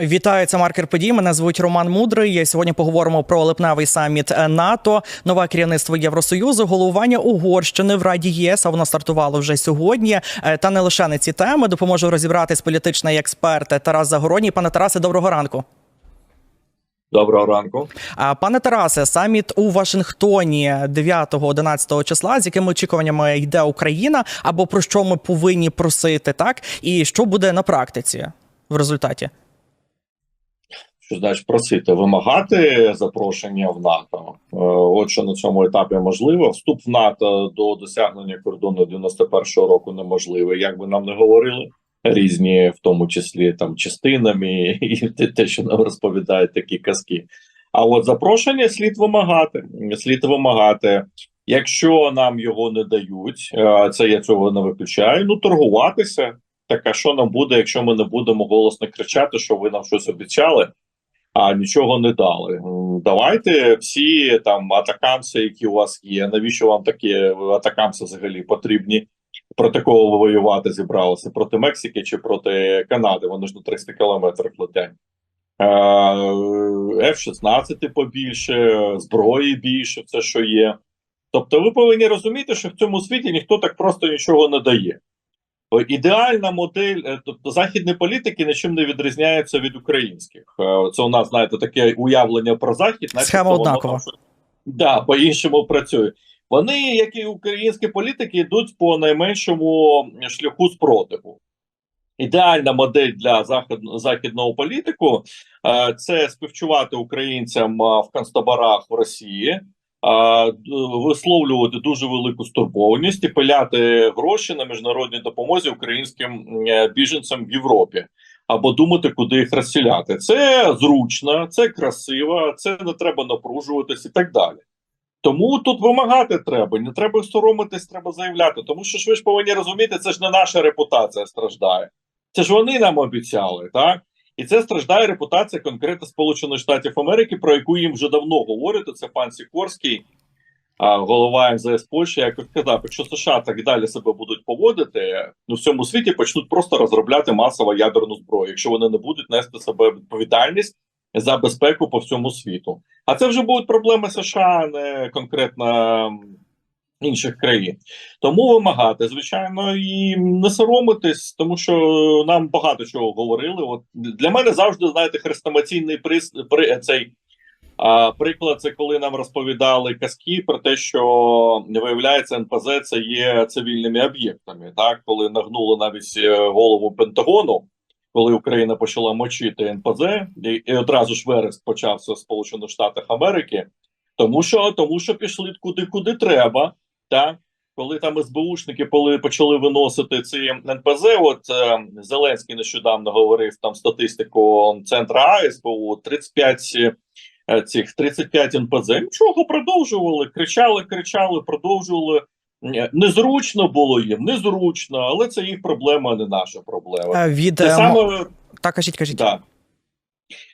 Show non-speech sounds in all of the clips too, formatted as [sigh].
Вітаю, це маркер подій. Мене звуть Роман Мудрий. Сьогодні поговоримо про липневий саміт НАТО, нове керівництво Євросоюзу, головування Угорщини в Раді ЄС. А воно стартувало вже сьогодні. Е, Та не лише на ці теми допоможе розібратись політичний експерт Тарас Загородній. Пане Тарасе, доброго ранку. Доброго ранку. Пане Тарасе, саміт у Вашингтоні 9-11 числа. З якими очікуваннями йде Україна, або про що ми повинні просити, так і що буде на практиці в результаті? Що значить просити вимагати запрошення в НАТО? Е, От що на цьому етапі можливо. Вступ в НАТО до досягнення кордону 91-го року неможливий. Як би нам не говорили, різні, в тому числі там частинами, і те- що нам розповідають такі казки. А от запрошення слід вимагати. Слід вимагати. Якщо нам його не дають, е, це я цього не виключаю. Ну торгуватися. Так а що нам буде, якщо ми не будемо голосно кричати, що ви нам щось обіцяли? А нічого не дали. Давайте всі там атакамси, які у вас є. Навіщо вам такі атакамси взагалі потрібні? Проти кого воювати зібралися? Проти Мексики чи проти Канади? Вони ж на 300 кілометрів летять. Е, F-16 побільше, зброї більше, все, що є. Тобто, ви повинні розуміти, що в цьому світі ніхто так просто нічого не дає. О, Ідеальна модель, е, тобто західні політики нічим не відрізняються від українських. Е, Це у нас, знаєте, таке уявлення про захід, Схема однакова. Да, по-іншому працює. Вони, як і українські політики, йдуть по найменшому шляху спротиву. Ідеальна модель для захід, західного політику е, це співчувати українцям е, в концтаборах в Росії, е, висловлювати дуже велику стурбованість і пиляти гроші на міжнародній допомозі українським е, біженцям в Європі. Або думати, куди їх розселяти. Це зручно, це красиво, це не треба напружуватись і так далі. Тому тут вимагати треба, не треба соромитись, треба заявляти. Тому що ж ви ж повинні розуміти, це ж не наша репутація страждає. Це ж вони нам обіцяли, так? І це страждає репутація конкретно Сполучених Штатів Америки, про яку їм вже давно говорять. Це пан Сікорський, голова МЗС Польщі, як сказав, якщо США так далі себе будуть поводити, ну в цьому світі почнуть просто розробляти масово ядерну зброю, якщо вони не будуть нести себе відповідальність за безпеку по всьому світу. А це вже будуть проблеми США, не конкретно інших країн. Тому вимагати, звичайно, і не соромитись, тому що нам багато чого говорили. От для мене завжди знаєте, хрестомаційний приз при цей. А приклад, це коли нам розповідали казки про те, що виявляється, НПЗ це є цивільними об'єктами. Так, коли нагнули навіть е, голову Пентагону, коли Україна почала мочити НПЗ, і, і одразу ж вереск почався в Сполучених Штатах Америки, тому що тому що пішли куди куди треба. Так, коли там СБУшники коли почали виносити ці НПЗ, от е, Зеленський нещодавно говорив там статистику центра АСБУ 35 е, цих 35 НПЗ. Нічого продовжували, кричали, кричали, продовжували. Е, Незручно було їм, незручно, але це їх проблема, а не наша проблема. Від Те е, саме так, кажіть, кажіть. Да.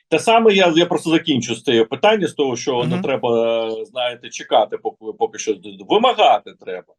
Те саме я, я просто закінчу з цього питання, з того, що не треба, знаєте, чекати, поки, поки що вимагати треба.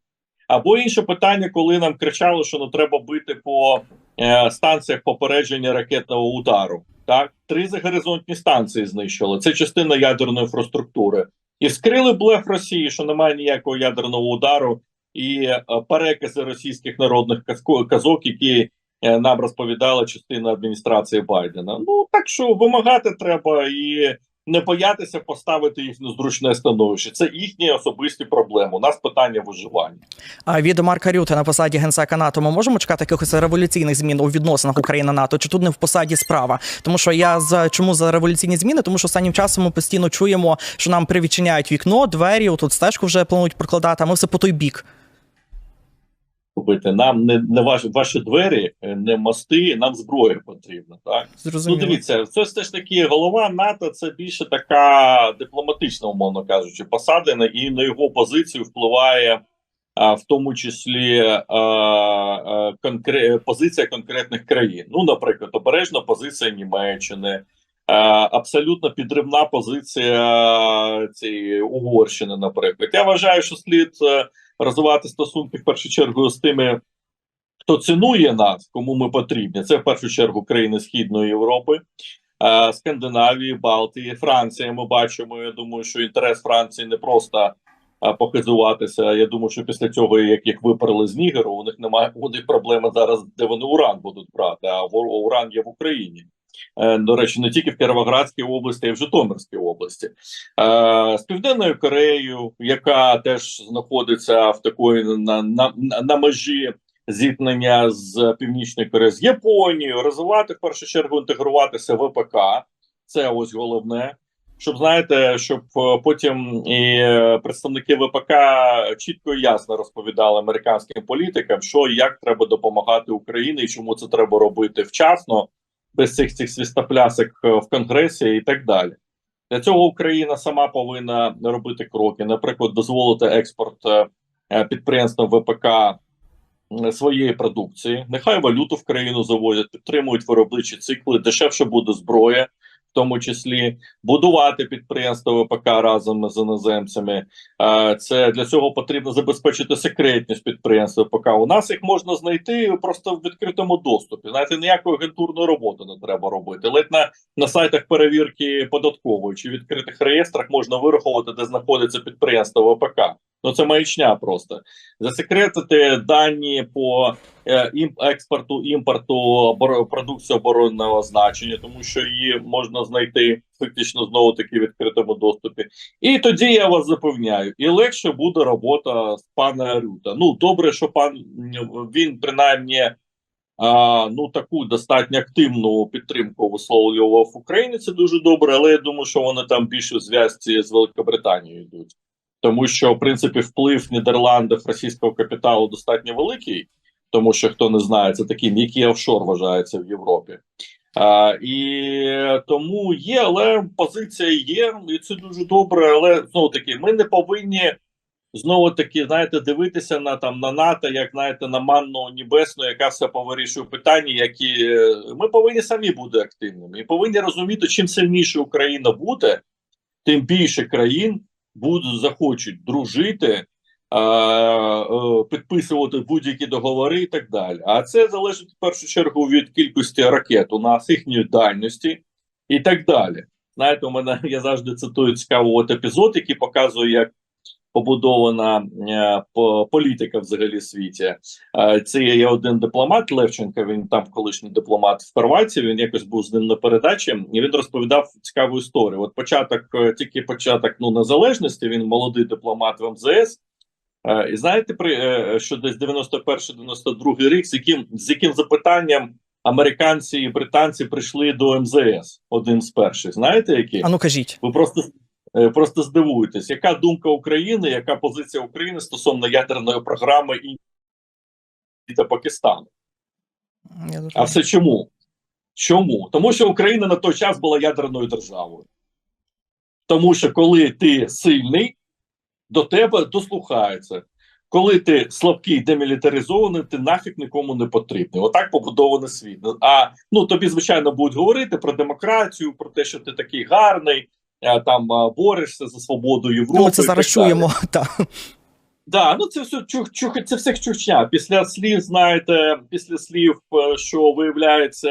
Або інше питання, коли нам кричали, що не треба бити по е, станціях попередження ракетного удару. Так, три загоризонтні станції знищили. Це частина ядерної інфраструктури. І вскрили блеф Росії, що немає ніякого ядерного удару, і е, перекази російських народних казок, які нам розповідала частина адміністрації Байдена. Ну так що вимагати треба і не боятися поставити їх в незручне становище. Це їхні особисті проблеми. У нас питання виживання. А від Марка Рюте на посаді генсека НАТО ми можемо чекати якихось революційних змін у відносинах України НАТО? Чи тут не в посаді справа? Тому що я за чому за революційні зміни? Тому що останнім часом ми постійно чуємо, що нам привідчиняють вікно, двері. Тут стежку вже планують прокладати. А ми все по той бік. Купити нам не, не ваші, ваші двері, е, не мости, нам зброя потрібна. Так Зрозуміло. ну дивіться, це все ж таки голова НАТО. Це більше така дипломатична, умовно кажучи, посадена і на його позицію впливає. А в тому числі а, а, конкре... позиція конкретних країн. Ну, наприклад, обережна позиція Німеччини, а, абсолютно підривна позиція цієї Угорщини. Наприклад, я вважаю, що слід е, розвивати стосунки в першу чергу з тими, хто цінує нас, кому ми потрібні. Це в першу чергу країни Східної Європи. е, Скандинавії, Балтії, Франція. Ми бачимо. Я думаю, що інтерес Франції не просто похизуватися. Я думаю, що після цього, як їх виперли з Нігеру, у них немає у них проблеми зараз, де вони уран будуть брати. А уран є в Україні. Е, До речі, не тільки в Кіровоградській області, а й в Житомирській області. Е, З Південною Кореєю, яка теж знаходиться в такої на, на, на, межі зіткнення з Північною Кореєю, з Японією, розвивати в першу чергу інтегруватися в ВПК. Це ось головне. Щоб знаєте, щоб е, потім і е, представники ВПК чітко і ясно розповідали американським політикам, що і як треба допомагати Україні, і чому це треба робити вчасно, без цих цих свістоплясок е, в Конгресі і так далі. Для цього Україна сама повинна робити кроки, наприклад, дозволити експорт підприємствам ВПК своєї продукції. Нехай валюту в країну завозять, підтримують виробничі цикли, дешевше буде зброя, в тому числі будувати підприємства ВПК разом з іноземцями. Е, Це для цього потрібно забезпечити секретність підприємств ВПК. У нас їх можна знайти просто в відкритому доступі. Знаєте, ніякої агентурної роботи не треба робити. Ледь на, на сайтах перевірки податкової чи відкритих реєстрах можна вирахувати, де знаходиться підприємство ВПК. Ну це маячня просто засекретити дані по е, експорту імпорту продукції оборонного значення, тому що її можна знайти фактично знову таки в відкритому доступі. І тоді я вас запевняю, і легше буде робота з пана Рюта. Ну добре, що пан він принаймні. А, ну таку достатньо активну підтримку висловлював в Україні. Це дуже добре, але я думаю, що вони там більше зв'язці з Великобританією йдуть, тому що в принципі вплив Нідерландів російського капіталу достатньо великий, тому що хто не знає, це такий м'який офшор вважається в Європі. А, і тому є, але позиція є, і це дуже добре. Але знову таки, ми не повинні знову таки, знаєте, дивитися на там на НАТО, як знаєте, на манну небесну, яка все повирішує питання, які е, ми повинні самі бути активними і повинні розуміти, чим сильніше Україна буде, тим більше країн будуть захочуть дружити. е, е, Підписувати будь-які договори і так далі. А це залежить в першу чергу від кількості ракет у нас, їхньої дальності і так далі. Знаєте, у мене я завжди цитую цікавий от епізод, який показує, як побудована е, по- політика взагалі в світі. Е, Це є один дипломат Левченко. Він там колишній дипломат в Хорватії. Він якось був з ним на передачі, і він розповідав цікаву історію. От початок, е, тільки початок ну незалежності. Він молодий дипломат в МЗС. І знаєте, при що десь 91-92 рік, з яким з яким запитанням американці і британці прийшли до МЗС один з перших. Знаєте, які? А ну кажіть. Ви просто просто здивуєтесь, яка думка України, яка позиція України стосовно ядерної програми Індії та Пакистану? А все чому? Чому? Тому що Україна на той час була ядерною державою. Тому що коли ти сильний, до тебе дослухаються. Коли ти слабкий, демілітаризований, ти нафіг нікому не потрібний. Отак побудований світ. А ну тобі, звичайно, будуть говорити про демократію, про те, що ти такий гарний, там борешся за свободу Європи. Ну, ми це зараз так чуємо. [laughs] Так. Да, ну це все чух, чух, це все чухчня. Після слів, знаєте, після слів, е, що виявляється,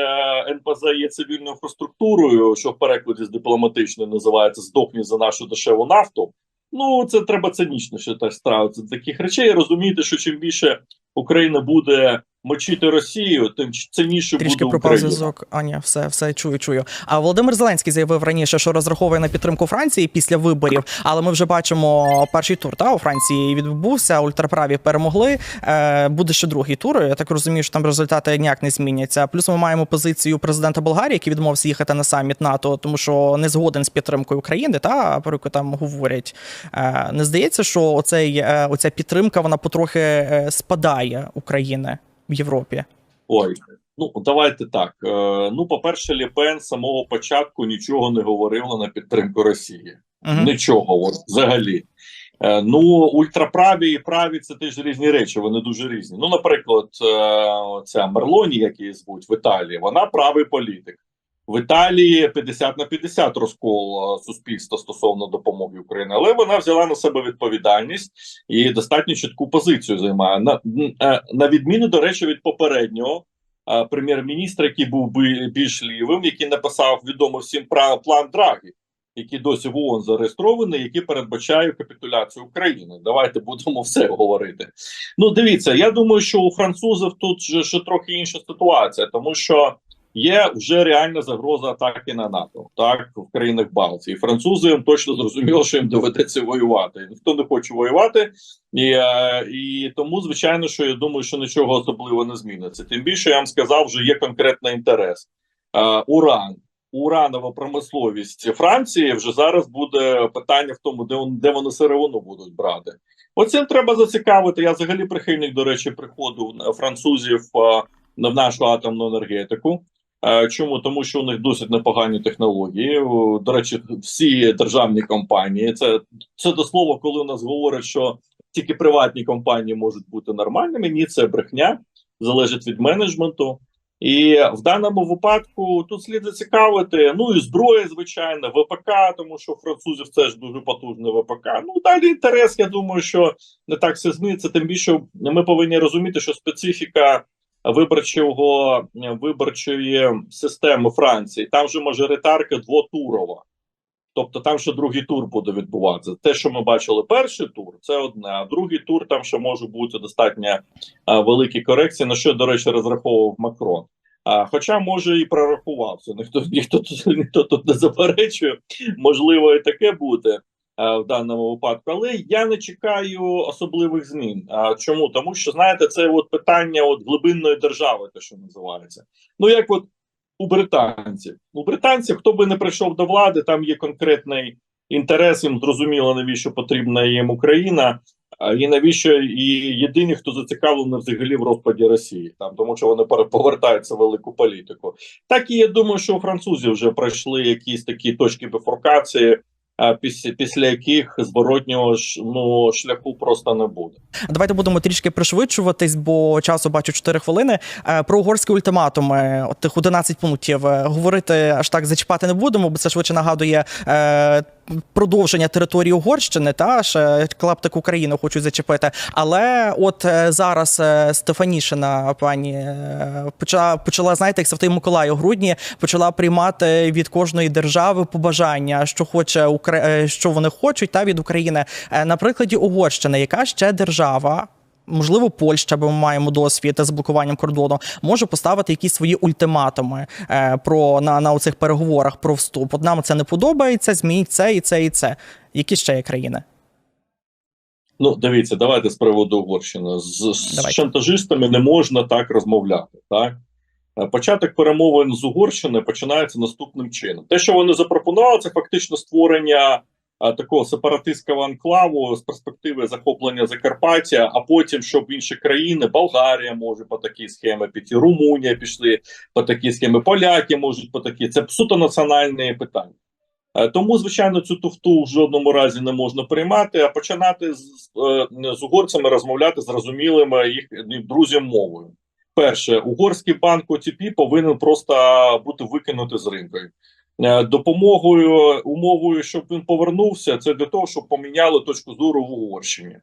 НПЗ є цивільною інфраструктурою, що в перекладі з дипломатичної називається здохні за нашу дешеву нафту. Ну це треба цинічніше так ставитися до таких речей. Розуміти, що чим більше Україна буде мочити Росію, тим цінніше Трішки буде пропав зв'язок. А ні, все, все чую, чую. А Володимир Зеленський заявив раніше, що розраховує на підтримку Франції після виборів. Але ми вже бачимо перший тур. Та у Франції відбувся. Ультраправі перемогли. Е, буде ще другий тур. Я так розумію, що там результати ніяк не зміняться. Плюс ми маємо позицію президента Болгарії, який відмовився їхати на саміт НАТО, тому що не згоден з підтримкою України. Та про яку там говорять. Е, не здається, що оцей е, оця підтримка вона потрохи е, спадає України в Європі. Ой, ну давайте так. Е, ну, по-перше, Ліпен з самого початку нічого не говорила на підтримку Росії. Угу. Нічого, от взагалі. Е, ну, ультраправі і праві це теж різні речі, вони дуже різні. Ну, наприклад, е, ця Мерлоні, як її звуть в Італії, вона правий політик. В Італії 50 на 50 розкол е, суспільства стосовно допомоги Україні, але вона взяла на себе відповідальність і достатньо чітку позицію займає. На, е, на відміну, до речі, від попереднього е, прем'єр-міністра, який був би більш лівим, який написав відомо всім пра- план Драгі, який досі в ООН зареєстрований, який передбачає капітуляцію України. Давайте будемо все говорити. Ну, дивіться, я думаю, що у французів тут ще трохи інша ситуація, тому що є вже реальна загроза атаки на НАТО, так в країнах Балтії. Французи їм точно зрозуміло, що їм доведеться воювати. Ніхто не хоче воювати, і, е, і тому, звичайно, що я думаю, що нічого особливо не зміниться. Тим більше я вам сказав, вже є конкретний інтерес. Е, Уран. Уранова промисловість Франції вже зараз буде питання в тому, де вон, де вони сировину будуть брати. Оцим треба зацікавити. Я взагалі прихильник, до речі, приходу французів е, в нашу атомну енергетику. Е, Чому тому, що у них досить непогані технології? До речі, всі державні компанії. Це це до слова, коли у нас говорять, що тільки приватні компанії можуть бути нормальними. Ні, це брехня, залежить від менеджменту. І в даному випадку тут слід зацікавити. Ну і зброя, звичайно, ВПК, тому що французів це ж дуже потужне ВПК. Ну далі інтерес. Я думаю, що не так все зміниться. Тим більше ми повинні розуміти, що специфіка виборчого виборчої системи Франції там же мажоритарка двотурова. Тобто там ще другий тур буде відбуватися. Те, що ми бачили, перший тур, це одне, а другий тур там ще може бути достатньо а, великі корекції, на що, до речі, розраховував Макрон. А, хоча, може, і прорахувався. Ніхто ніхто ніхто тут не заперечує, можливо, і таке буде в даному випадку. Але я не чекаю особливих змін. Чому? Тому що знаєте, це от питання от глибинної держави, те, що називається. Ну як от у британців. У британців, хто би не прийшов до влади, там є конкретний інтерес. Їм зрозуміло, навіщо потрібна їм Україна, і навіщо і єдині, хто зацікавлений взагалі в розпаді Росії, там тому що вони повертаються в велику політику. Так і я думаю, що у французів вже пройшли якісь такі точки бифуркації. Після, після яких зворотнього ну шляху просто не буде. Давайте будемо трішки пришвидшуватись, бо часу бачу 4 хвилини. Е, Про угорські ультиматуми, тих 11 пунктів, е, говорити аж так зачіпати не будемо, бо це швидше нагадує. Продовження території Угорщини та ще клаптик України хочуть зачепити. Але от е, зараз е, Стефанішина пані е, почала почала, знаєте, як Святий Миколай у грудні почала приймати від кожної держави побажання, що хоче що вони хочуть, та від України. На прикладі Угорщини, яка ще держава. Можливо, Польща, бо ми маємо досвід з блокуванням кордону, може поставити якісь свої ультиматуми е, про на, на оцих переговорах про вступ. От нам це не подобається, змініть це і це і це. Які ще є країни? Ну, дивіться, давайте з приводу Угорщини. З, з шантажистами не можна так розмовляти. Так? Е, Початок перемовин з Угорщини починається наступним чином. Те, що вони запропонували, це фактично створення такого сепаратистського анклаву з перспективи захоплення Закарпаття, а потім, щоб інші країни, Болгарія може по такій схемі піти, Румунія пішли по такій схемі, поляки можуть по такій. Це суто національне питання. Е, Тому, звичайно, цю туфту в жодному разі не можна приймати, а починати з, з, е, угорцями розмовляти зрозумілими їх е, друзям мовою. Перше, угорський банк OTP повинен просто бути викинути з ринку. Е, Допомогою умовою, щоб він повернувся, це для того, щоб поміняли точку зору в Угорщині.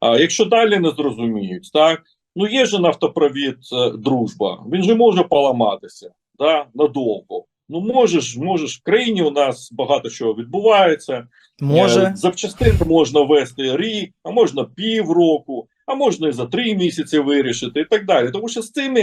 А якщо далі не зрозуміють, так ну є же нафтопровід е, дружба, він же може поламатися да, надовго. Ну можеш, можеш в країні у нас багато чого відбувається. Може, Е, Запчастин можна вести рік, а можна півроку, а можна і за три місяці вирішити, і так далі. Тому що з цими,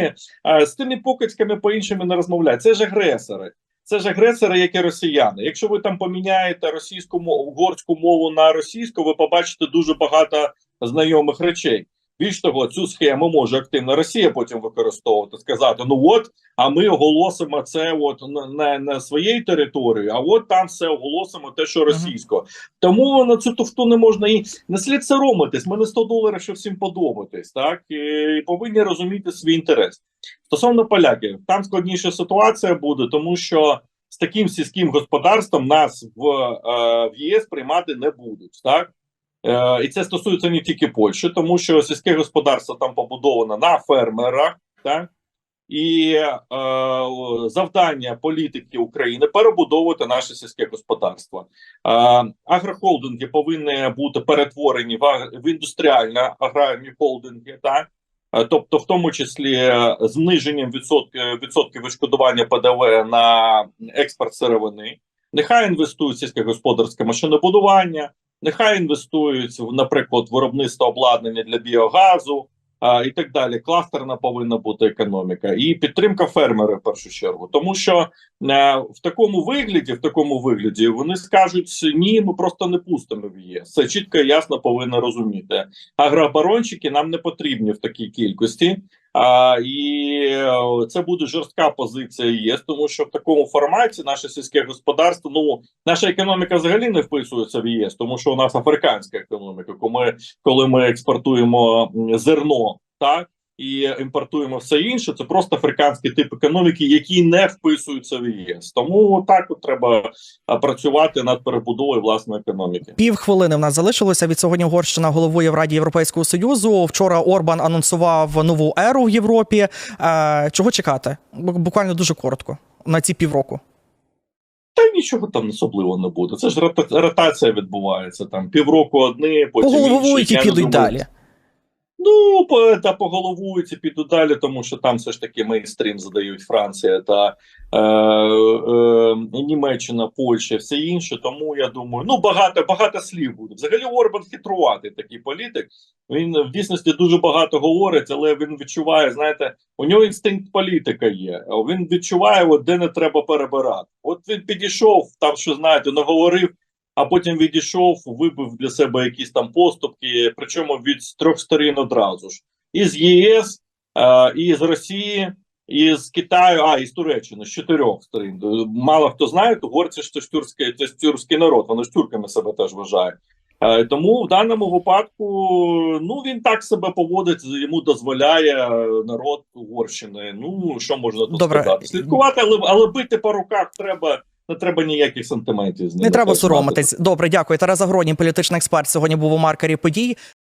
е, з тими покидьками по-іншому не розмовляють. Це ж агресори. Це ж агресори, як і росіяни. Якщо ви там поміняєте російську угорську мову на російську, ви побачите дуже багато знайомих речей. Більш того, цю схему може активно Росія потім використовувати, сказати: ну от, а ми оголосимо це от на, на, своїй території, а от там все оголосимо те, що російсько. Тому на цю туфту не можна і не слід соромитись. Ми не 100 доларів, щоб всім подобатись, так і, і повинні розуміти свій інтерес. Стосовно поляків, там складніша ситуація буде, тому що з таким сільським господарством нас в, е, в ЄС приймати не будуть, так. Е, і це стосується не тільки Польщі, тому що сільське господарство там побудовано на фермерах, так? І е, завдання політики України перебудовувати наше сільське господарство. Е, агрохолдинги повинні бути перетворені в, в індустріальні аграрні холдинги, так? Е, Тобто, в тому числі е, зниженням відсотків відсотків відшкодування ПДВ на експорт сировини, нехай інвестують в сільськогосподарське машинобудування, нехай інвестують в, наприклад, виробництво обладнання для біогазу а, і так далі. Кластерна повинна бути економіка і підтримка фермерів в першу чергу, тому що е, в такому вигляді, в такому вигляді, вони скажуть ні, ми просто не пустимо в ЄС. Це чітко і ясно повинно розуміти. Агрооборонщики нам не потрібні в такій кількості. А, і е, це буде жорстка позиція ЄС, тому що в такому форматі наше сільське господарство, ну наша економіка взагалі не вписується в ЄС, тому що у нас африканська економіка. Коли ми, коли ми експортуємо зерно, так і імпортуємо все інше, це просто африканський тип економіки, який не вписується в ЄС. Тому так от треба працювати над перебудовою власної економіки. Пів хвилини в нас залишилося. Від сьогодні Угорщина головує в Раді Європейського союзу. Вчора Орбан анонсував нову еру в Європі. Е, чого чекати? Буквально дуже коротко на ці півроку. Та нічого там особливо не буде. Це ж ротація відбувається там півроку одні, потім інші. і підуть далі. Ну, по- та поголовують і підуть далі, тому що там все ж таки мейнстрім задають Франція та е, е, Німеччина, Польща, все інше. Тому я думаю, ну багато багато слів буде. Взагалі Орбан хитруватий такий політик. Він в дійсності дуже багато говорить, але він відчуває, знаєте, у нього інстинкт політика є. Він відчуває, от, де не треба перебирати. От він підійшов, там що знаєте, наговорив а потім відійшов, вибив для себе якісь там поступки, причому від трьох сторін одразу ж: і з ЄС, е, і з Росії, і з Китаю, а і з Туреччини, з чотирьох сторін. Мало хто знає, угорці ж це ж тюркський, це ж тюркський народ, вони ж тюрками себе теж вважають. Е, Тому в даному випадку ну він так себе поводить, йому дозволяє е, народ Угорщини. Ну що можна тут Добре. сказати? Слідкувати, але але бити по руках треба. Не треба ніяких сантиментів з ними. Не треба соромитись. Добре, дякую. Тарас Загронін, політичний експерт, сьогодні був у маркері подій.